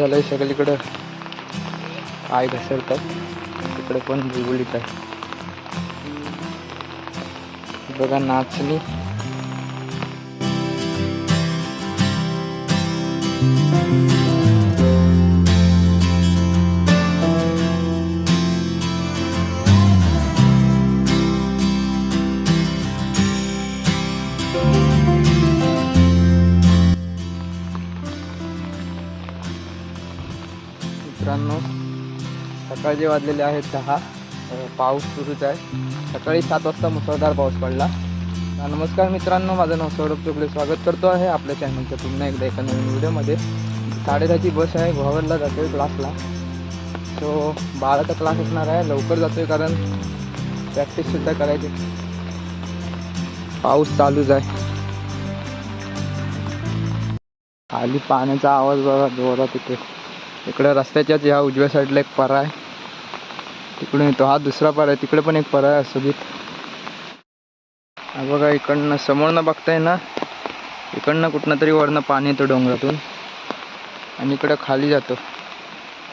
बुलबुलीत झालंय सगळीकडं. आय घसरतात. तिकडे पण बुलबुलीत आहे. बघा नाचणी. मित्रांनो सकाळचे वाजलेले आहेत दहा पाऊस सुरूच आहे. सकाळी सात वाजता मुसळधार पाऊस पडला. नमस्कार मित्रांनो माझं नाव सौरभ चोपले स्वागत करतो आहे आपल्या चॅनलच्या पुन्हा एकदा एका नवीन व्हिडिओमध्ये. साडेदहाची बस आहे गोवागडला जातोय क्लासला सो बाराचा क्लास असणार आहे लवकर जातोय कारण प्रॅक्टिससुद्धा करायची. पाऊस चालूच आहे. खाली पाण्याचा आवाज बघा जोरात तिथे इकडं रस्त्याच्याच ह्या उजव्या साईडला एक परा आहे. तिकडून येतो. हा दुसरा परा आहे. तिकडे पण एक परा आहे सुजित बघा इकडनं समोरनं बघताय ना इकडनं कुठनं तरी वरनं पाणी येतं डोंगरातून. आणि इकडं खाली जातो.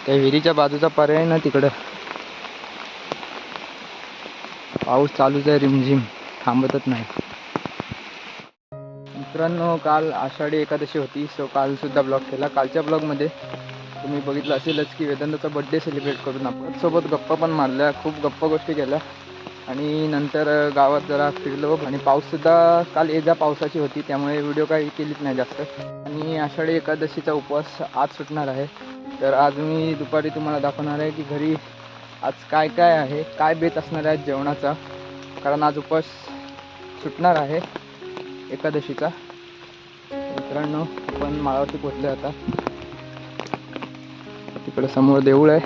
त्या विहिरीच्या बाजूचा पर्याय आहे ना तिकडं. पाऊस चालूच आहे रिमझिम. थांबतच नाही. मित्रांनो काल आषाढी एकादशी होती सो काल सुद्धा ब्लॉग केला. कालच्या ब्लॉगमध्ये तुम्ही बघितलं असेलच की वेदांताचा बड्डे सेलिब्रेट करून आपण सोबत गप्पा पण मारल्या खूप गप्पा गोष्टी केल्या. आणि नंतर गावात जरा फिरलो आणि पाऊससुद्धा काल एजा पावसाची होती त्यामुळे व्हिडिओ काही केलीच नाही जास्त. आणि आषाढी एकादशीचा उपवास आज सुटणार आहे. तर आज मी दुपारी तुम्हाला दाखवणार आहे की घरी आज काय काय आहे काय बेत असणार आहे जेवणाचा. कारण आज उपवास सुटणार आहे एकादशीचा. मित्रांनो आपण माळावरती पोचले आता. इकडं समोर देऊळ आहे.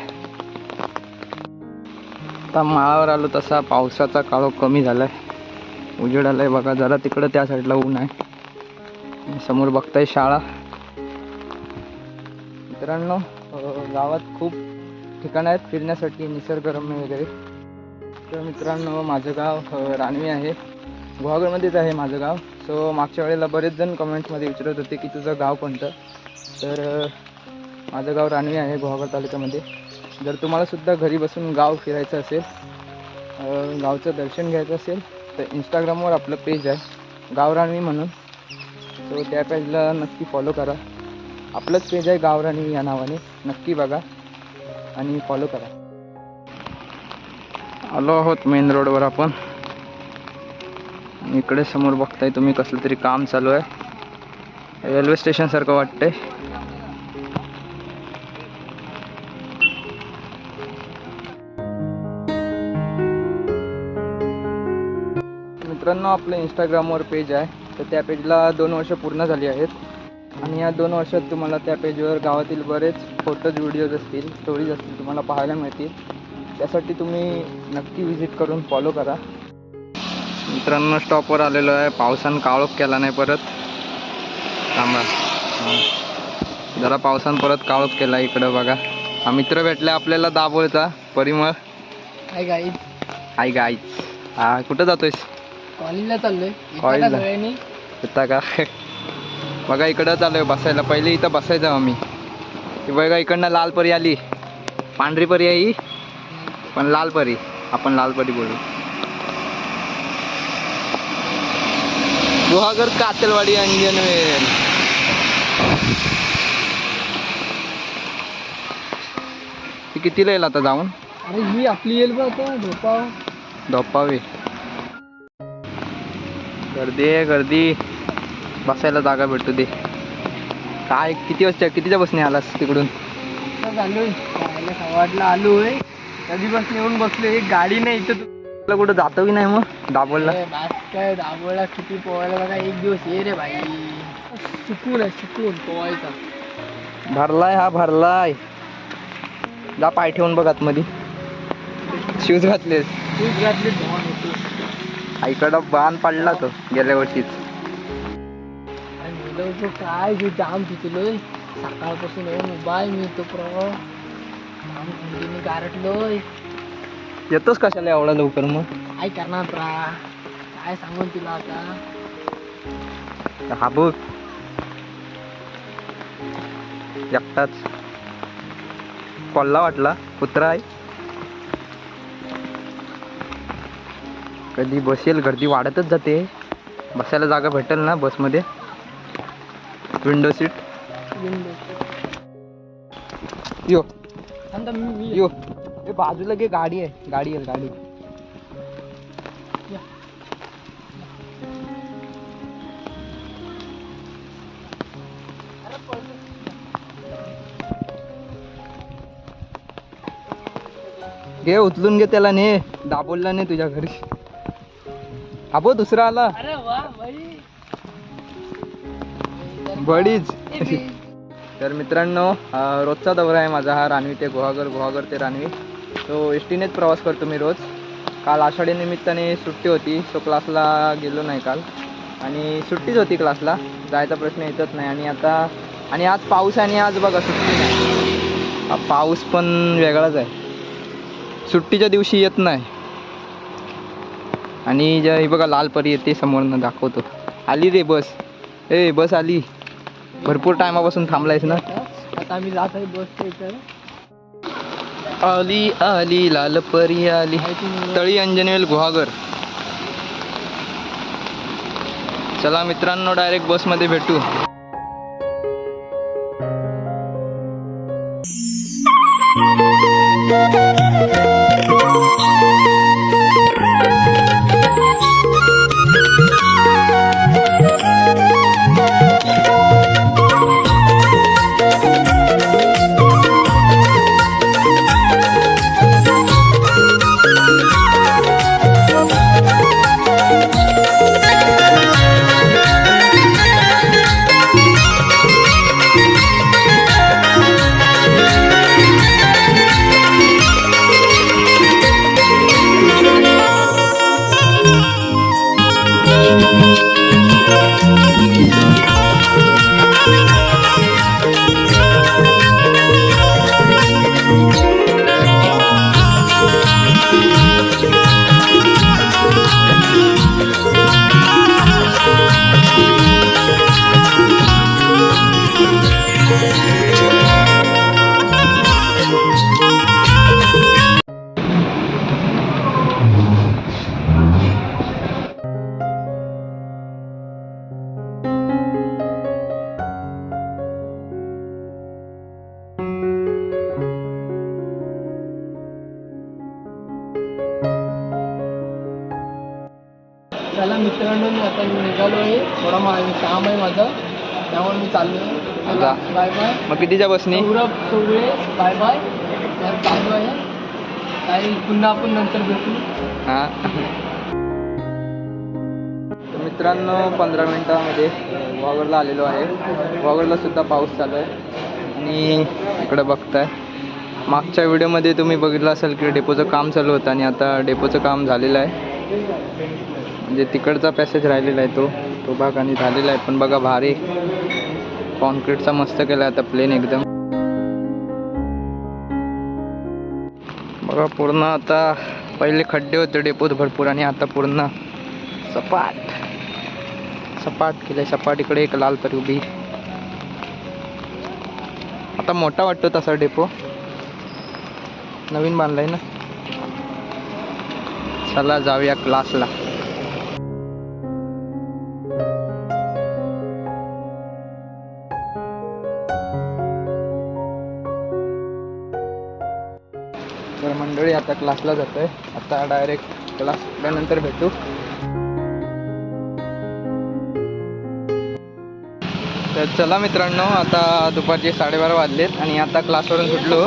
आता माळावर आलो तसा पावसाचा काळो कमी झालाय. उजेड आलाय बघा जरा तिकडं त्या साईडला ऊन आहे. समोर बघताय शाळा. मित्रांनो गावात खूप ठिकाणं आहेत फिरण्यासाठी निसर्गरम्य वगैरे. तर मित्रांनो माझं गाव रानवी आहे. गुहागरमध्येच आहे माझं गाव. सो मागच्या वेळेला बरेच जण कमेंट्समध्ये विचारत होते की तुझं गाव कोणतं? तर माझं गाव रानवी आहे गुहागर तालुक्यामध्ये. जर तुम्हाला सुद्धा घरी बसून गाव फिरायचं असेल गावचं दर्शन घ्यायचं असेल तर इंस्टाग्रामवर आपलं पेज आहे गाव रानवी म्हणून. तो त्या पेजला नक्की फॉलो करा. आपलंच पेज आहे गाव रानवी या नावाने. नक्की बघा आणि फॉलो करा. आलो आहोत मेन रोडवर आपण. इकडे समोर बघताय तुम्ही कसलं तरी काम चालू आहे. रेल्वे स्टेशनसारखं वाटतंय. मित्रांनो आपलं इंस्टाग्रामवर पेज आहे. तर त्या पेजला दोन वर्ष पूर्ण झाली आहेत. आणि या दोन वर्षात तुम्हाला त्या पेजवर गावातील बरेच फोटोज व्हिडिओज असतील स्टोरीज असतील तुम्हाला पाहायला मिळतील. त्यासाठी तुम्ही नक्की व्हिजिट करून फॉलो करा. मित्रांनो स्टॉपवर आलेलो आहे. पावसानं काळोख केला नाही परत. थांबा. जरा पावसानं परत काळोख केला इकडं बघा. हा मित्र भेटला आपल्याला दाबोळचा परिमळ. काय गाई आई गाईच हा कुठं जातोयस? कॉलेजला चाललोय. येता कॉलेजला? का सगळ्यांनी येता का? बघा इकडं चालू बसायला. पहिले इथं बसायचं आम्ही. बघा इकडनं लाल परी आली. पांढरी परी आहे ही. पण लाल परी आपण लाल परी बोलू. गुहागर कातलवाडी अंजनवेल ती कितीला येईल आता जाऊन? अरे ही आपली येईल बघ आता धप्पावे गर्दी आहे गर्दी. बसायला जागा भेटू दे. काय किती वाजता कितीच्या बसने आलास तिकडून? खवाटला आलोय. कधीपासून येऊन बसलो एक गाडी नाही इथं तू तुला कुठं जातो की नाही मग? बास काय दाबोळा किती पोवायला बघा एक दिवस ये रे भाई सुकून आहे सुकून पोवायचा भरलाय हा भरलाय. जा पाय ठेवून बघ आतमध्ये. शूज घातलेस. तूच घातली धुवान होतो आईकडं बाण पडला तो गेल्या वर्षीच. काय जे जाम पिचलोय सकाळपासून आहे मी तो प्र. जाम थंडीने गारटलोय. येतोस कशाला एवढा लवकर मग? काय करणार प्रा काय सांगून तुला आता? हा बघ. एकटाच. कोल्हा वाटला कुत्रा आहे. कधी बसेल गर्दी वाढतच जाते. बसायला जागा भेटेल ना बसमध्ये? विंडो सीट यो. यो. ए बाजूला गे गाडी आहे. गाडी आहे गाडी. घे उचलून घे त्याला ने. दाबोलला ने तुझ्या घरी. अबो दुसरा आला. अरे बडीच. तर मित्रांनो रोजचा दौरा आहे माझा हा रानवी ते गुहागर गुहागर ते रानवी. तो एस टीनेच प्रवास करतो मी रोज. काल आषाढी निमित्ताने सुट्टी होती सो क्लासला गेलो नाही काल. आणि सुट्टीच होती क्लासला. जायचा प्रश्न येतच नाही. आणि आता आणि आज पाऊस आहे आणि आज बघा सुट्टी नाही. पाऊस पण वेगळाच आहे. सुट्टीच्या दिवशी येत नाही. आणि ज्या ही बघा लाल परी येते समोरनं दाखवतो. आली रे बस. ए बस आली. भरपूर टायमापासून थांबलायस ना? आता आम्ही जात आहे बस आली आली लाल परी आली. तळी अंजनेल गुहागर. चला मित्रांनो डायरेक्ट बसमध्ये भेटू. थोडा मा काम आहे माझं. त्यामुळे मी चाललो. जा. आहे बाय बाय मग कितीच्या बसनी? सौरभ चौगुळे बाय बाय तर चालू आहे. काही पुन्हा आपण नंतर भेटू. हा. तर मित्रांनो पंधरा मिनिटामध्ये वागरला आलेलो आहे. वागरला सुद्धा पाऊस चालू आहे. आणि इकडं बघताय. मागच्या व्हिडिओमध्ये तुम्ही बघितलं असेल की डेपोचं काम चालू होतं आणि आता डेपोचं काम झालेलं आहे. म्हणजे तिकडचा पॅसेज राहिलेला आहे तो. तो भाग आणि झालेला आहे. पण बघा भारी कॉन्क्रीटचा मस्त केला आता प्लेन एकदम. बघा पूर्ण आता पहिले खड्डे होते डेपोत भरपूर आणि आता पूर्ण सपाट. सपाट केलंय सपाट इकडे एक लाल तरी उभी. आता मोठा वाटतो तसा डेपो नवीन बांधलाय ना. चला जाऊया क्लासला मंडळी आता क्लासला जातोय. आता डायरेक्ट क्लास सुटल्यानंतर भेटू. तर चला मित्रांनो आता दुपारचे साडेबारा वाजलेत आणि आता क्लासवरून सुटलो.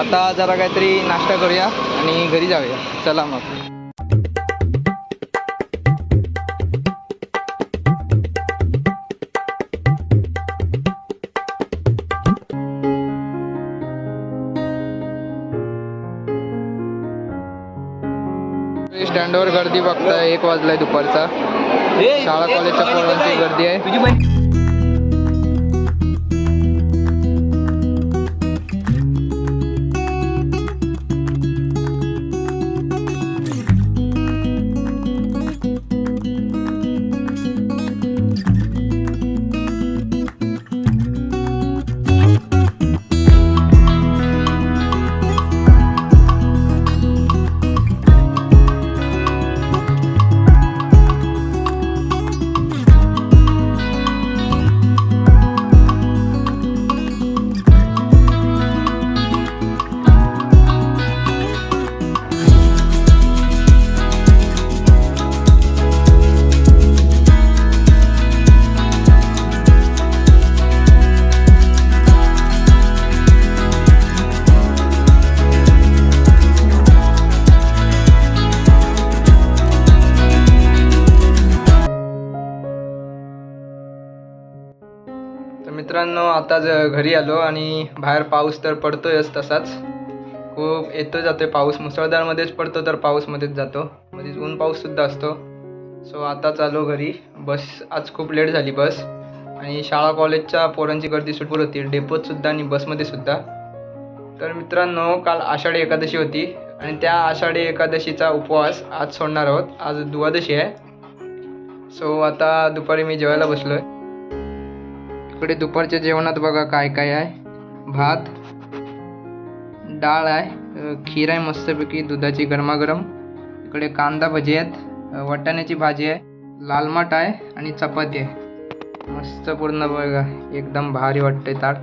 आता जरा काहीतरी नाश्ता करूया आणि घरी जाऊया. चला मग. स्टँडवर गर्दी बघताय एक वाजलाय दुपारचा. शाळा कॉलेजच्या पोरांची गर्दी आहे. मित्रांनो आता ज- घरी आलो आणि बाहेर पाऊस तर पडतोयच तसाच. खूप येतो जातोय पाऊस. मुसळधारमध्येच पडतो तर पाऊसमध्येच जातो. मध्येच ऊन पाऊससुद्धा असतो. सो आता चालू घरी. बस आज खूप लेट झाली बस. आणि शाळा कॉलेजच्या पोरांची गर्दी सुटपूर होती. डेपोतसुद्धा आणि बसमध्ये सुद्धा. तर मित्रांनो काल आषाढी एकादशी होती. आणि त्या आषाढी एकादशीचा उपवास आज सोडणार आहोत. आज द्वादशी आहे. सो आता दुपारी मी जेवायला बसलोय. इकडे दुपारच्या जेवणात बघा काय काय आहे. भात डाळ आहे खीर आहे मस्तपैकी दुधाची गरमागरम. इकडे कांदा भजी आहेत वाटाण्याची भाजी आहे लाल माठ आहे आणि चपाती आहे. मस्त पूर्ण बघा एकदम भारी वाटतंय ताट.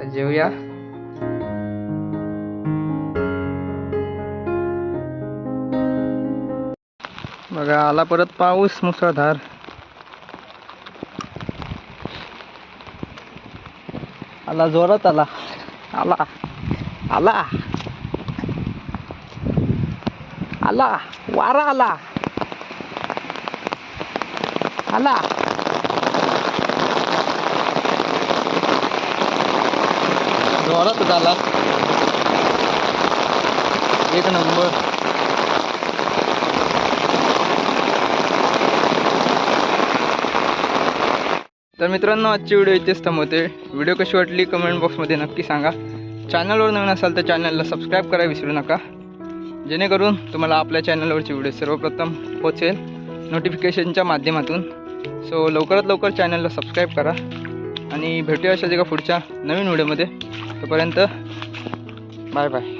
तर जेवूया बघा आला परत पाऊस मुसळधार. आला जोरात आला. आला. आला. आला. वारा आला. आला. जोरात आला एक नंबर. तर मित्रांनो आजची व्हिडिओ इथेच थांबवते व्हिडिओ कशी वाटली कमेंट बॉक्समध्ये नक्की सांगा. चॅनलवर नवीन असाल तर चॅनलला सबस्क्राईब करायला विसरू नका. जेणेकरून तुम्हाला आपल्या चॅनलवरची व्हिडिओ सर्वप्रथम पोचेल नोटिफिकेशनच्या माध्यमातून. सो लवकरात लवकर चॅनलला सबस्क्राईब करा. आणि भेटूया अशाच एका पुढच्या नवीन व्हिडिओमध्ये. तोपर्यंत बाय बाय